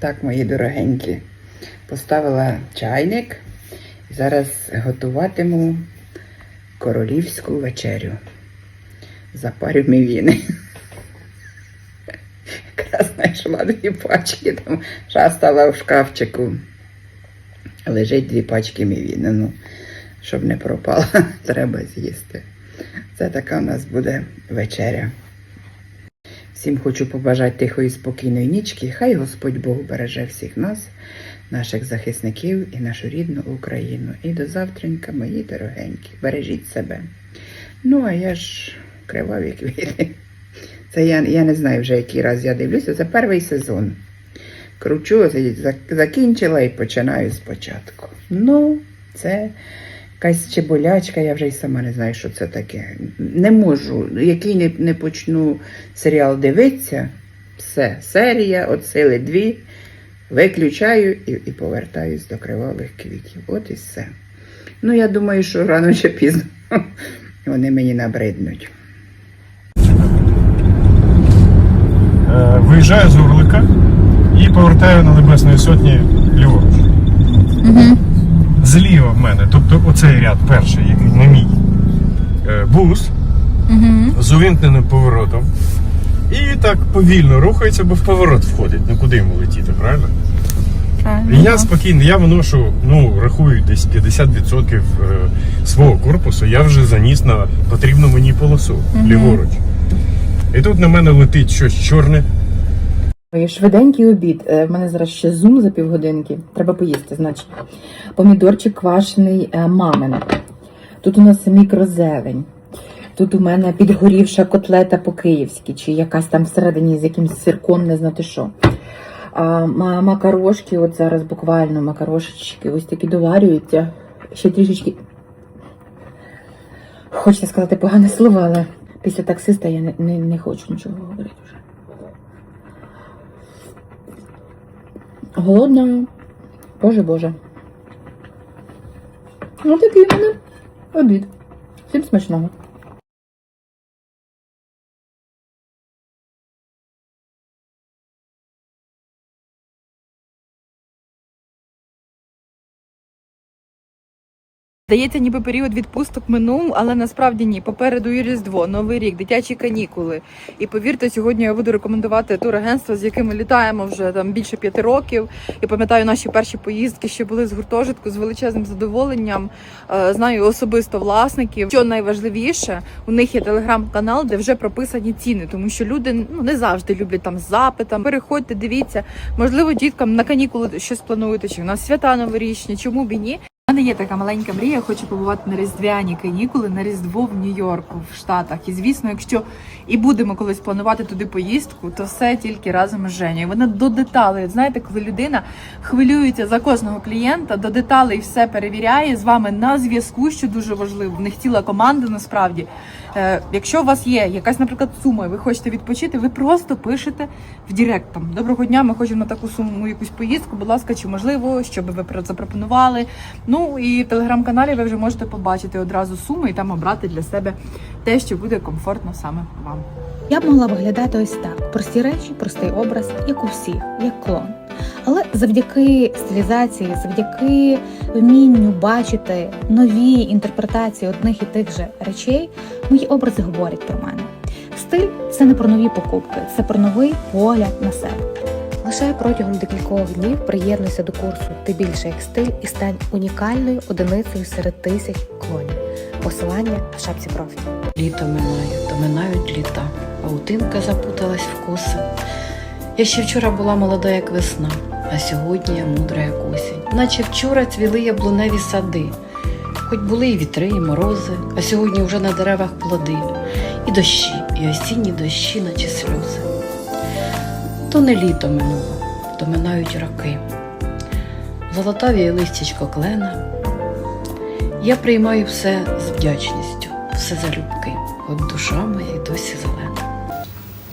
Так, мої дорогенькі, поставила чайник. і Зараз готуватиму королівську вечерю. Запарю мівіни. Якраз знайшла дві пачки, там ще стала в шкафчику. Лежить дві пачки мівіни. Ну, щоб не пропала, треба з'їсти. Це така у нас буде вечеря. Всім хочу побажати тихої спокійної нічки. Хай Господь Бог береже всіх нас, наших захисників і нашу рідну Україну. І до завтренька, мої дорогенькі. Бережіть себе. Ну, а я ж криваві квіти. Це я, я не знаю вже який раз я дивлюся. Це перший сезон. Кручу, закінчила і починаю спочатку. Ну, це якась чебулячка, я вже й сама не знаю, що це таке. Не можу, який не, не почну серіал дивитися, все, серія, от сили дві, виключаю і, і повертаюсь до кривавих квітів. От і все. Ну, я думаю, що рано чи пізно вони мені набриднуть. Е, Виїжджаю з Орлика і повертаю на Небесної Сотні ліворуч. Зліва в мене, тобто оцей ряд перший, який не мій, е, бус з увімкненим поворотом. І так повільно рухається, бо в поворот входить. Ну куди йому летіти, правильно? І я спокійно, я виношу, ну, рахую десь 50% е, свого корпусу, я вже заніс на потрібну мені полосу ліворуч. І тут на мене летить щось чорне. Швиденький обід. Е, В мене зараз ще зум за півгодинки. Треба поїсти, значить. Помідорчик квашений е, мамин. Тут у нас мікрозелень. Тут у мене підгорівша котлета по-київськи, чи якась там всередині з якимсь сирком, не знати що. А, макарошки, от зараз буквально макарошечки ось такі доварюються. Ще трішечки. Хочеться сказати погане слово, але після таксиста я не, не, не хочу нічого говорити вже. Голодна. Боже Боже. Ну такий в мене обід. Всім смачного. Здається, ніби період відпусток минув, але насправді ні. Попереду і Різдво, Новий рік, дитячі канікули. І повірте, сьогодні я буду рекомендувати турагентства, з якими літаємо вже там більше п'яти років. Я пам'ятаю наші перші поїздки, що були з гуртожитку з величезним задоволенням. Е, Знаю особисто власників. Що найважливіше, у них є телеграм-канал, де вже прописані ціни, тому що люди ну не завжди люблять там з запитом. Переходьте, дивіться. Можливо, діткам на канікули щось плануєте, чи в нас свята новорічні, чому б і ні. Мене є така маленька мрія, я хочу побувати на різдвяні канікули на Різдво в Нью-Йорку, в Штатах. І звісно, якщо і будемо колись планувати туди поїздку, то все тільки разом з Женєю. Вона до деталей. Знаєте, коли людина хвилюється за кожного клієнта, до деталей все перевіряє з вами на зв'язку, що дуже важливо. В них ціла команда насправді. Е, якщо у вас є якась, наприклад, сума, і ви хочете відпочити, ви просто пишете в Директ там Доброго дня, ми хочемо на таку суму якусь поїздку. Будь ласка, чи можливо, що би ви про- запропонували? Ну і в телеграм-каналі ви вже можете побачити одразу суми і там обрати для себе те, що буде комфортно саме вам. Я б могла виглядати ось так: прості речі, простий образ, як у всіх, як клон. Але завдяки стилізації, завдяки вмінню бачити нові інтерпретації одних і тих же речей, мої образи говорять про мене. Стиль це не про нові покупки, це про новий погляд на себе. Лише протягом декількох днів приєднуйся до курсу Ти більше як стиль і стань унікальною одиницею серед тисяч клонів. Посилання в шапці профілю. Літо минає, то минають літа, паутинка запуталась в коси. Я ще вчора була молода, як весна, а сьогодні я мудра, як осінь. Наче вчора цвіли яблуневі сади, хоч були і вітри, і морози, а сьогодні вже на деревах плоди, і дощі, і осінні дощі, наче сльози. То не літо минуло, то минають роки. Золотавіє листячко клена. Я приймаю все з вдячністю, все залюбки, от душа моя й досі зелена.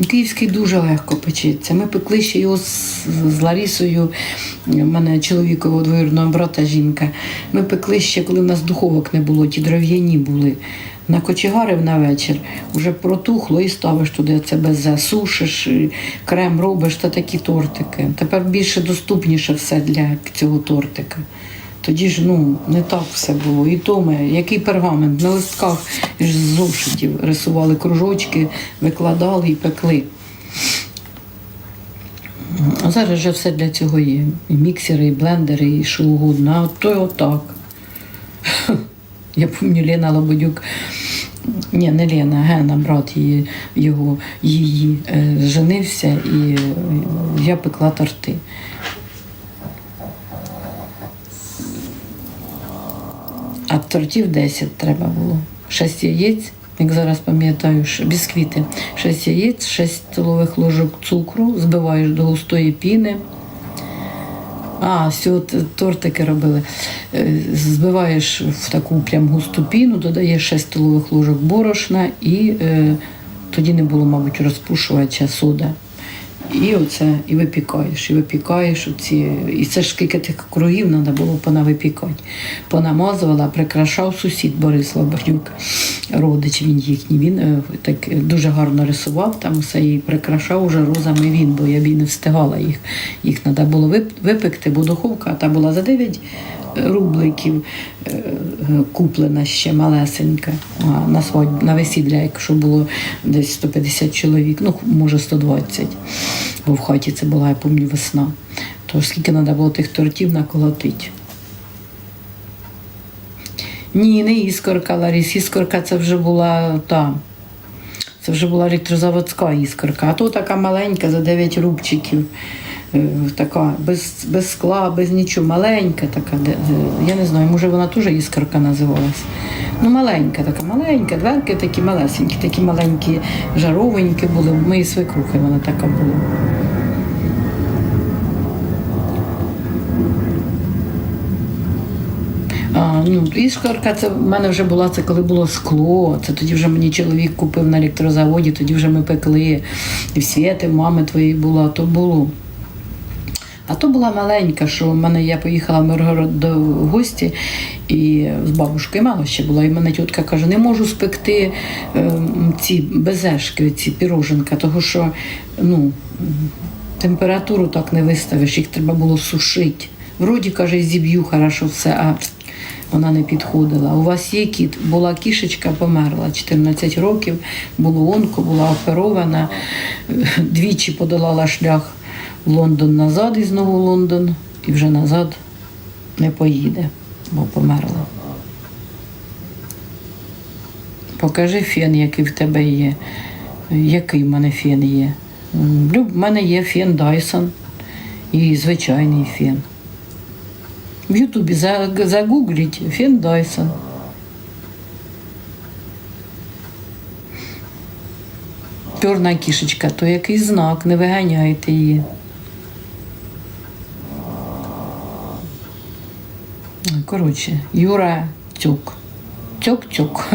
Київський дуже легко печеться. Ми пекли ще його з, з Ларісою У мене чоловікового двоюродного брата жінка. Ми пекли ще, коли в нас духовок не було, ті дров'яні були. На кочегарив на вечір, вже протухло і ставиш туди це безе, сушиш, і крем робиш та такі тортики. Тепер більше доступніше все для цього тортика. Тоді ж ну не так все було. І то ми, який пергамент на листках з зошитів рисували кружочки, викладали і пекли. А зараз вже все для цього є. І міксери, і блендери, і що угодно. А то й отак. Я пам'ятаю, Лена Лободюк, ні, не Лена, Гена, брат її, його, її е, женився, і е, я пекла торти. А тортів 10 треба було. 6 яєць, як зараз пам'ятаю, бісквіти. 6 яєць, 6 столових ложок цукру, збиваєш до густої піни. А, т- тортики робили. Е, Збиваєш в таку прям густу піну, додаєш 6 столових ложок борошна і е, тоді не було, мабуть, розпушувача сода. І оце і випікаєш, і випікаєш оці. І це ж скільки тих кругів треба було понавипікати. Понамазувала, прикрашав сусід Борис Лобарюк, родич він їхній. Він е, так дуже гарно рисував там все і прикрашав уже розами він, бо я б не встигала їх. Їх треба було випекти, бо духовка та була за 9 рубликів е, е, куплена ще малесенька на свадьбу, на весілля, якщо було десь 150 чоловік, ну може 120, бо в хаті це була, я пам'ятаю, весна. То скільки треба було тих тортів наколотити. Ні, не іскорка, Ларіс. Іскорка це вже була та. Це вже була електрозаводська іскорка. А то така маленька за 9 рубчиків. Е, Така, без, без скла, без нічого, маленька така. Я не знаю, може вона теж іскорка називалась. Ну, маленька, така маленька, дверки такі малесенькі, такі маленькі жаровенькі були. В моїй свекрухи вона така була. Ну, іскорка це в мене вже була це коли було скло. Це тоді вже мені чоловік купив на електрозаводі, тоді вже ми пекли. І в світи, мами твоєї була, то було. А то була маленька, що в мене я поїхала в Миргород до гості і з бабушкою мало ще була. І мене тітка каже, не можу спекти е, ці безешки, ці піроженка, тому що ну, температуру так не виставиш, їх треба було сушити. Вроді, каже, зіб'ю хорошо все, а вона не підходила. У вас є кіт? Була кішечка, померла 14 років, було онко, була оперована, двічі подолала шлях Лондон назад і знову Лондон, і вже назад не поїде, бо померла. Покажи фен, який в тебе є. Який в мене фен є? В мене є фен Dyson і звичайний фен. В Ютубі загугліть фен Dyson. Чорна кішечка, то якийсь знак, не виганяйте її. Коротше, Юра тюк. Тюк-тюк.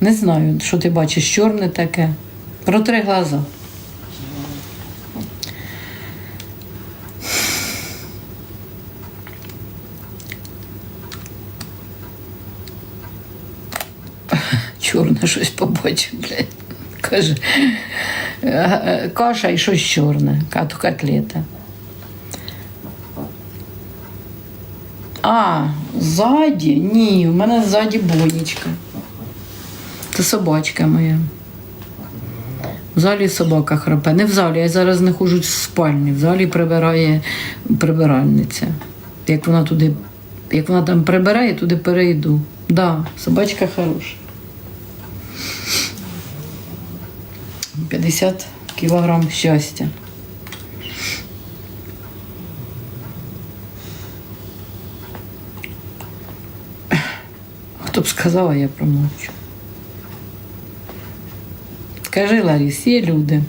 Не знаю, що ти бачиш, чорне таке. Протри глаза. Чорне щось побачив, блядь. Каже, «Е, е, каша і щось чорне, кат- котлета. А, ззаді? Ні, у мене ззаді бонічка. Це собачка моя. В залі собака храпе. Не в залі, я зараз знаходжусь в спальні. В залі прибирає прибиральниця. Як вона туди, як вона там прибирає, туди перейду. Да, собачка хороша. 50 кілограм щастя. Хто б сказав, а я промовчу. Скажи, Ларіс, є люди.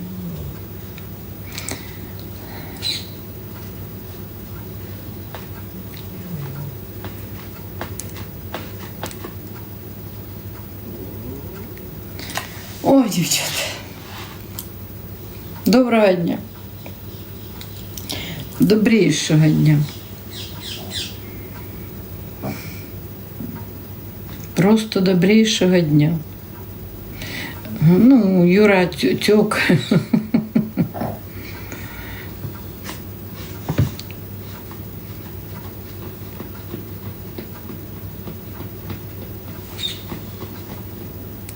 Ой, дівчата. Доброго дня. добрішого дня. Просто добрішого дня. Ну, Юра Тю-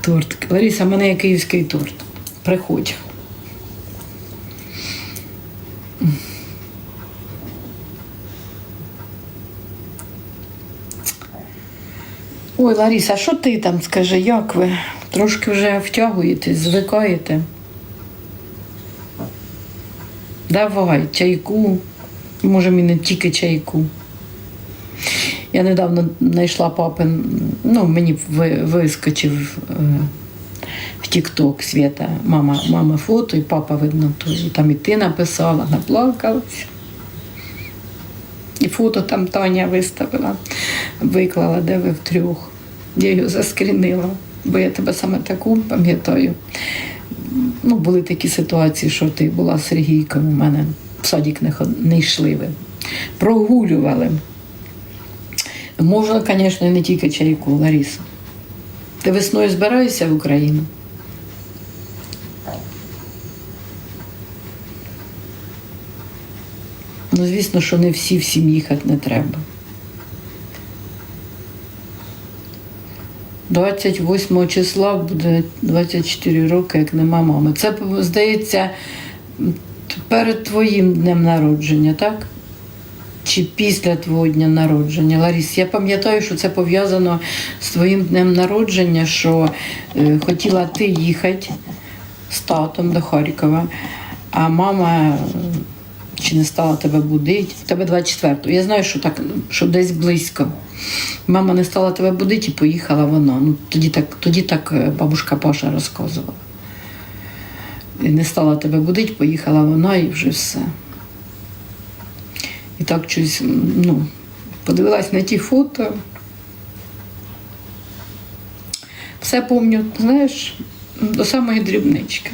Торт. Лариса, в мене є київський торт. Приходь. Ой, Лариса, що ти там скажи, як ви? Трошки вже втягуєтесь, звикаєте. Давай, чайку. Може, і не тільки чайку. Я недавно знайшла папин, ну, мені вискочив е, в Тік-Ток Свята, мама, мама фото, і папа видно, то, там і ти написала, наплакалась. І фото там Таня виставила, виклала, де ви втрьох. Я його заскрінила, бо я тебе саме таку пам'ятаю. Ну, були такі ситуації, що ти була з Сергійком, у мене в садик не, не йшли ви. Прогулювали. Можна, звісно, не тільки чайку, Лариса. Ти весною збираєшся в Україну? Ну, звісно, що не всі всім їхати не треба. 28 числа буде 24 роки, як нема мами. Це, здається, перед твоїм днем народження, так? Чи після твого дня народження, Ларіс, я пам'ятаю, що це пов'язано з твоїм днем народження, що е, хотіла ти їхати з татом до Харкова, а мама чи не стала тебе будити. Тебе 24-го. Я знаю, що так, що десь близько. Мама не стала тебе будити і поїхала вона. Ну, тоді так, тоді так е, бабушка Паша розказувала. І не стала тебе будити, поїхала вона і вже все. І так щось, ну, подивилась на ті фото. Все пам'ятаю, знаєш, до самої дрібнички.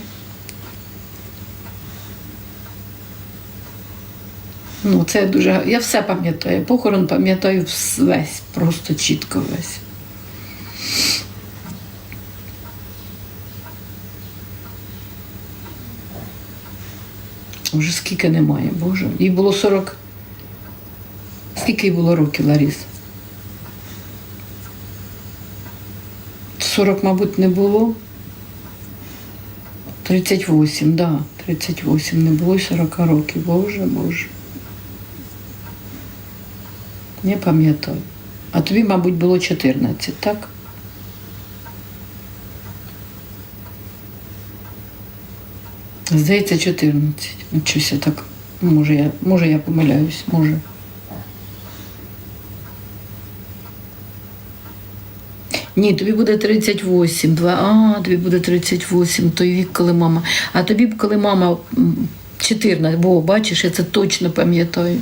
Ну, це дуже. Я все пам'ятаю. Похорон пам'ятаю весь, просто чітко весь. Уже скільки немає, Боже. Їй було 40. Скільки їй було років, Ларіс? 40, мабуть, не було. 38, так, да, 38 не було й 40 років. Боже, Боже. Не пам'ятаю. А тобі, мабуть, було 14, так? Здається, 14. Щось я так. Може, я, може, я помиляюсь, може. Ні, тобі буде 38. Два, а, тобі буде 38, той вік, коли мама. А тобі, коли мама 14, бо бачиш, я це точно пам'ятаю,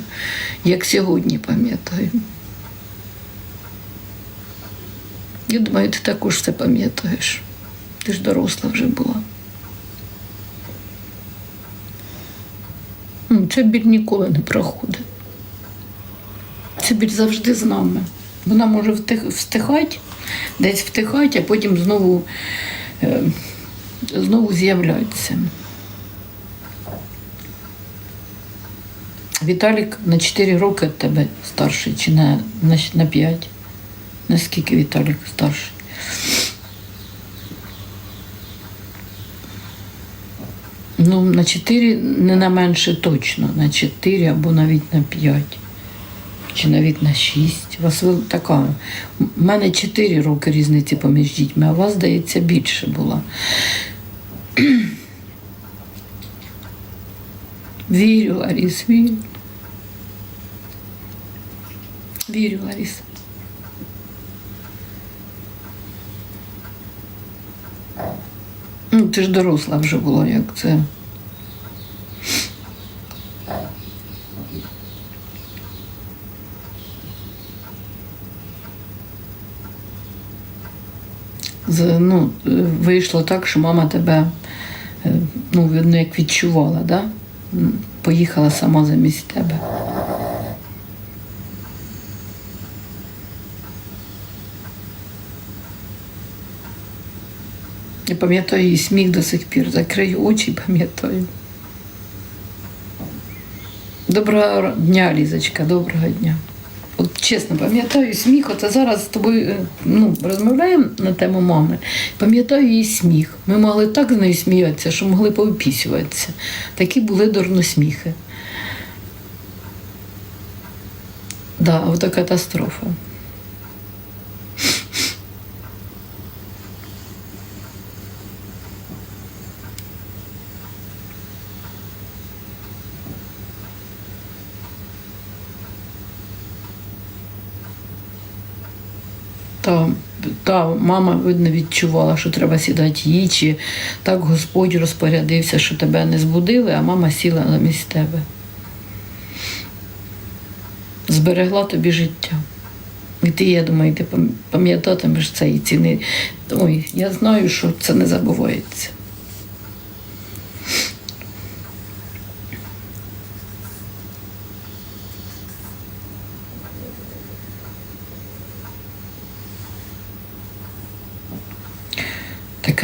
як сьогодні пам'ятаю. Я думаю, ти також це пам'ятаєш. Ти ж доросла вже була. М, Це біль ніколи не проходить. Це біль завжди з нами. Вона може встихати, десь втихати, а потім знову, е, знову з'являється. Віталік на 4 роки тебе старший, чи на, на, на 5? Наскільки Віталік старший? Ну, на 4 не на менше точно, на 4 або навіть на 5. Чи навіть на 6. У вас така. У мене 4 роки різниці поміж дітьми, а у вас, здається, більше була. Вірю, Ларіс, вірю. Вірю, Ларіс. Ну, ти ж доросла вже була, як це. З, ну, вийшло так, що мама тебе, е, ну, видно, як відчувала, да? Поїхала сама замість тебе. Я пам'ятаю її сміх до сих пір. Закрию очі і пам'ятаю. Доброго дня, Лізочка, доброго дня. От чесно, пам'ятаю сміх, от зараз з тобою е, ну, розмовляємо на тему мами. Пам'ятаю її сміх. Ми могли так з нею сміятися, що могли повипісюватися. Такі були дурносміхи. Да, ото катастрофа. Та, та мама, видно, відчувала, що треба сідати їй, чи так Господь розпорядився, що тебе не збудили, а мама сіла замість тебе. Зберегла тобі життя. І ти, я думаю, ти пам'ятатимеш це і ціни. Ой, я знаю, що це не забувається.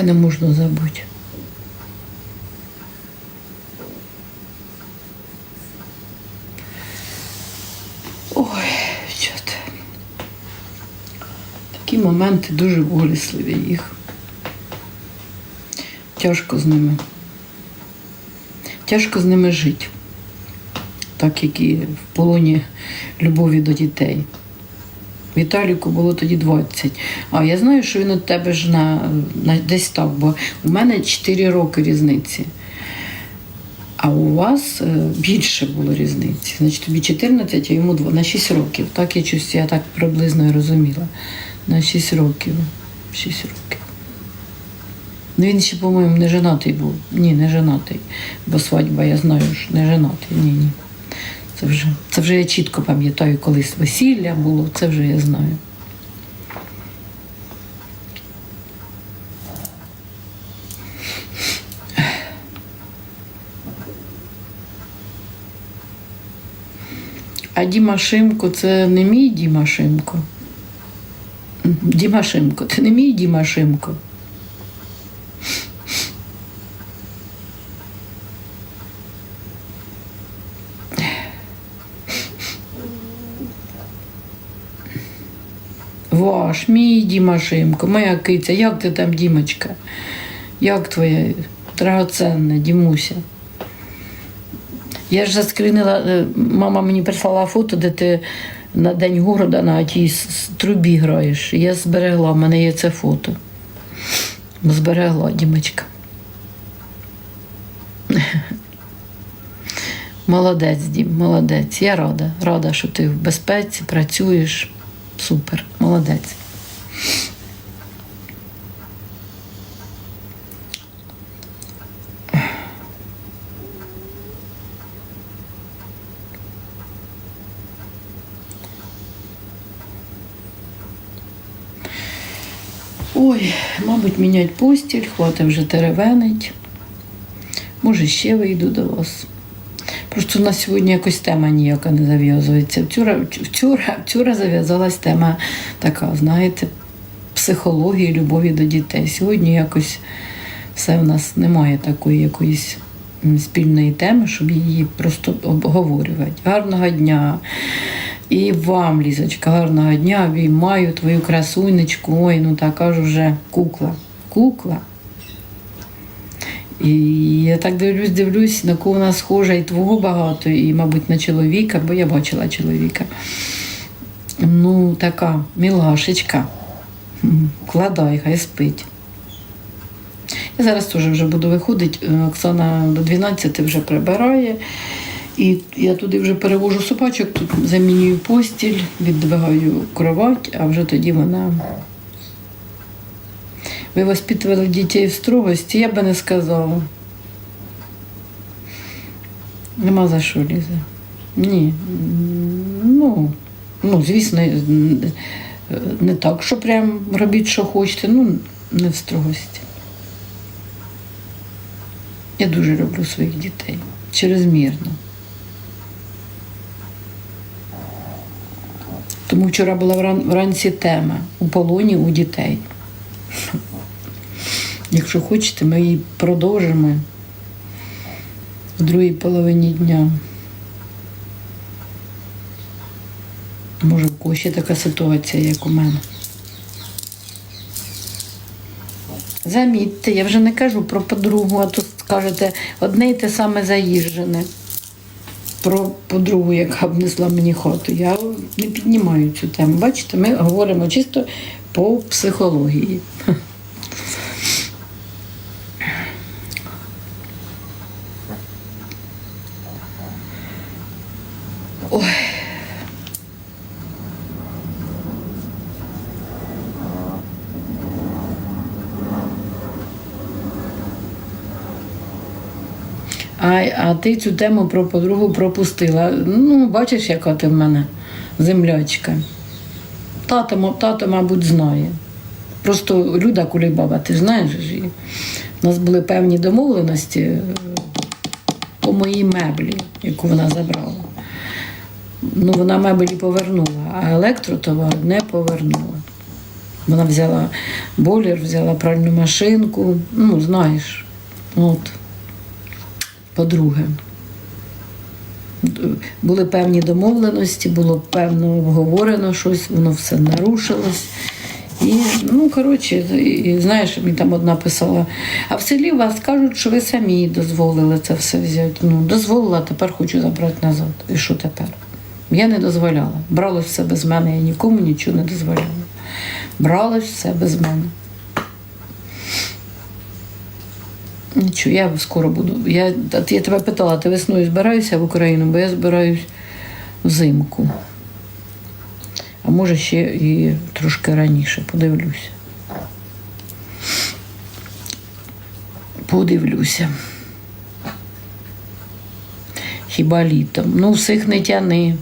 Таке не можна забути. Ой, що ти. Такі моменти дуже болісливі їх. Тяжко з ними. Тяжко з ними жити. Так як і в полоні любові до дітей. Віталіку було тоді 20. А я знаю, що він від тебе ж на, на десь так, бо у мене 4 роки різниці. А у вас е, більше було різниці. Значить, тобі 14, а йому 2, на 6 років. Так я чусь, я так приблизно і розуміла. На 6 років. 6 років. Ну він ще, по-моєму, не женатий був. Ні, не женатий. Бо свадьба, я знаю, що не женатий. Ні, ні. Це вже, це вже я чітко пам'ятаю, колись весілля було, це вже я знаю. А Діма Шимко це не мій Діма Шимко. Діма Шимко, це не мій Діма Шимко. Ваш, мій Діма Шимко, моя киця, як ти там, Дімочка? Як твоя драгоценна Дімуся? Я ж заскрінила, е, мама мені прислала фото, де ти на День города на тій трубі граєш. Я зберегла, в мене є це фото. Зберегла, Дімочка. Молодець, Дім, молодець. Я рада. Рада, що ти в безпеці, працюєш. Супер, молодець. Ой, мабуть, мінять постіль, хватить вже теревенить. Може, ще вийду до вас. Просто у нас сьогодні якось тема ніяка не зав'язується. Вчора, вчора, вчора зав'язалась тема така, знаєте, психології, любові до дітей. Сьогодні якось все в нас немає такої якоїсь спільної теми, щоб її просто обговорювати. Гарного дня. І вам, Лізочка, гарного дня. Обіймаю твою красунечку. Ой, ну така ж вже кукла. Кукла. І я так дивлюсь, дивлюсь, на кого вона схожа, і твого багато, і, мабуть, на чоловіка, бо я бачила чоловіка. Ну, така мілашечка. М, Вкладай, хай спить. Я зараз теж вже буду виходити. Е, Оксана до 12 вже прибирає. І я туди вже перевожу собачок, тут замінюю постіль, віддвигаю кровать, а вже тоді вона. Ви воспитували дітей в строгості, я би не сказала. Нема за що лізе. Ні. Ну, ну, звісно, не так, що прям робіть, що хочете, ну, не в строгості. Я дуже люблю своїх дітей. Черезмірно. Тому вчора була вранці тема у полоні у дітей. Якщо хочете, ми її продовжимо в другій половині дня. Може, в когось така ситуація, як у мене. Замітьте, я вже не кажу про подругу, а тут скажете одне й те саме заїжджене. Про подругу, яка внесла мені хату. Я не піднімаю цю тему. Бачите, ми говоримо чисто по психології. А, ти цю тему про подругу пропустила. Ну, бачиш, яка ти в мене землячка. Тато, тато, мабуть, знає. Просто Люда Кулібаба, ти знаєш ж її. У нас були певні домовленості е, по моїй меблі, яку вона забрала. Ну, вона меблі повернула, а електротовар не повернула. Вона взяла бойлер, взяла пральну машинку. Ну, знаєш. От. По-друге, були певні домовленості, було певно обговорено щось, воно все нарушилось. І, ну, коротше, і, знаєш, мені там одна писала, а в селі вас кажуть, що ви самі дозволили це все взяти. Ну, дозволила, тепер хочу забрати назад. І що тепер? Я не дозволяла. Бралось все без мене, я нікому нічого не дозволяла. Бралось все без мене. Нічого, я скоро буду. Я, я тебе питала, ти весною збираєшся в Україну, бо я збираюсь взимку. А може ще і трошки раніше, подивлюся. Подивлюся. Хіба літом? Ну, всіх не тяни.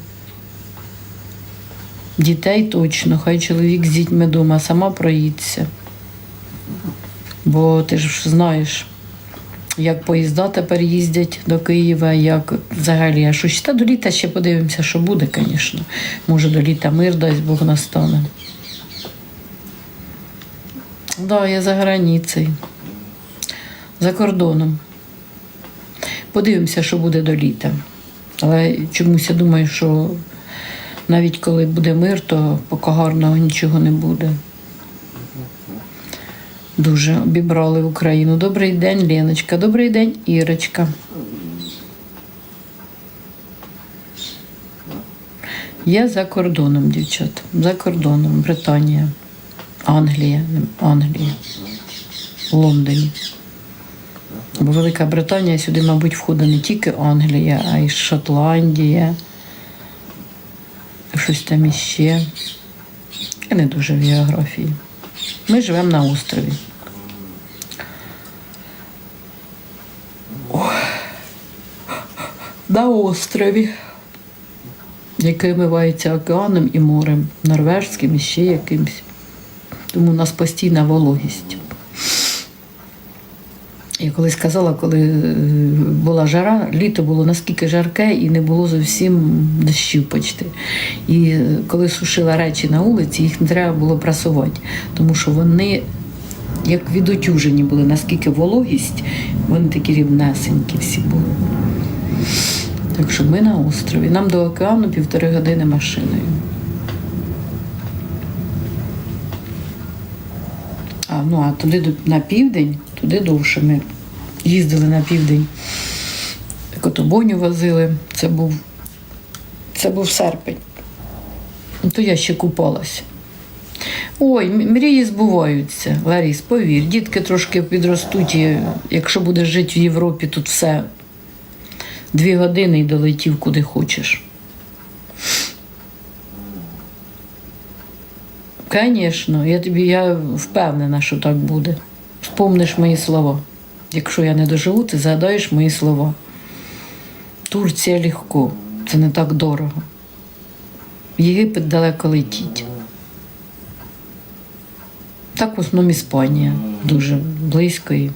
Дітей точно, хай чоловік з дітьми вдома сама проїдься. Бо ти ж знаєш, як поїзда тепер їздять до Києва, як взагалі. А що ще до літа ще подивимося, що буде, звісно. Може, до літа мир, дасть Бог настане. Так, да, я за границею. За кордоном. Подивимося, що буде до літа. Але чомусь я думаю, що навіть коли буде мир, то поки гарного нічого не буде. Дуже обібрали Україну. Добрий день, Леночка. Добрий день, Ірочка. Я за кордоном, дівчат. За кордоном. Британія, Англія, Англія, Лондоні. Бо Велика Британія сюди, мабуть, входить не тільки Англія, а й Шотландія. Щось там іще. Я не дуже в географії. Ми живемо на острові. На острові, який омивається океаном і морем, норвежським і ще якимсь. Тому у нас постійна вологість. Я колись казала, коли е, була жара, літо було наскільки жарке і не було зовсім дощів почти. І е, коли сушила речі на вулиці, їх не треба було прасувати, тому що вони як відотюжені були, наскільки вологість, вони такі рівнесенькі всі були. Так що ми на острові. Нам до океану півтори години машиною. А, ну, а туди на південь, туди довше ми їздили на південь. Котобоню возили. Це був, це був серпень. То я ще купалася. Ой, мрії збуваються, Ларіс, повір. Дітки трошки підростуть, і якщо будеш жити в Європі, тут все дві години і долетів куди хочеш. Звісно, я тобі я впевнена, що так буде. Вспомниш мої слова. Якщо я не доживу, ти згадаєш мої слова. Турція легко, це не так дорого. Єгипет далеко летіть. Так в основному Іспанія дуже близько. І...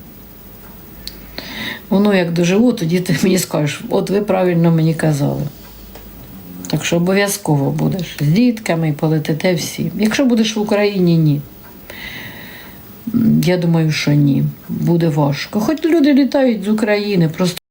Воно як доживу, тоді ти мені скажеш, от ви правильно мені казали. Так що обов'язково будеш з дітками полетите всі. Якщо будеш в Україні, ні. Я думаю, що ні. Буде важко. Хоч люди літають з України, просто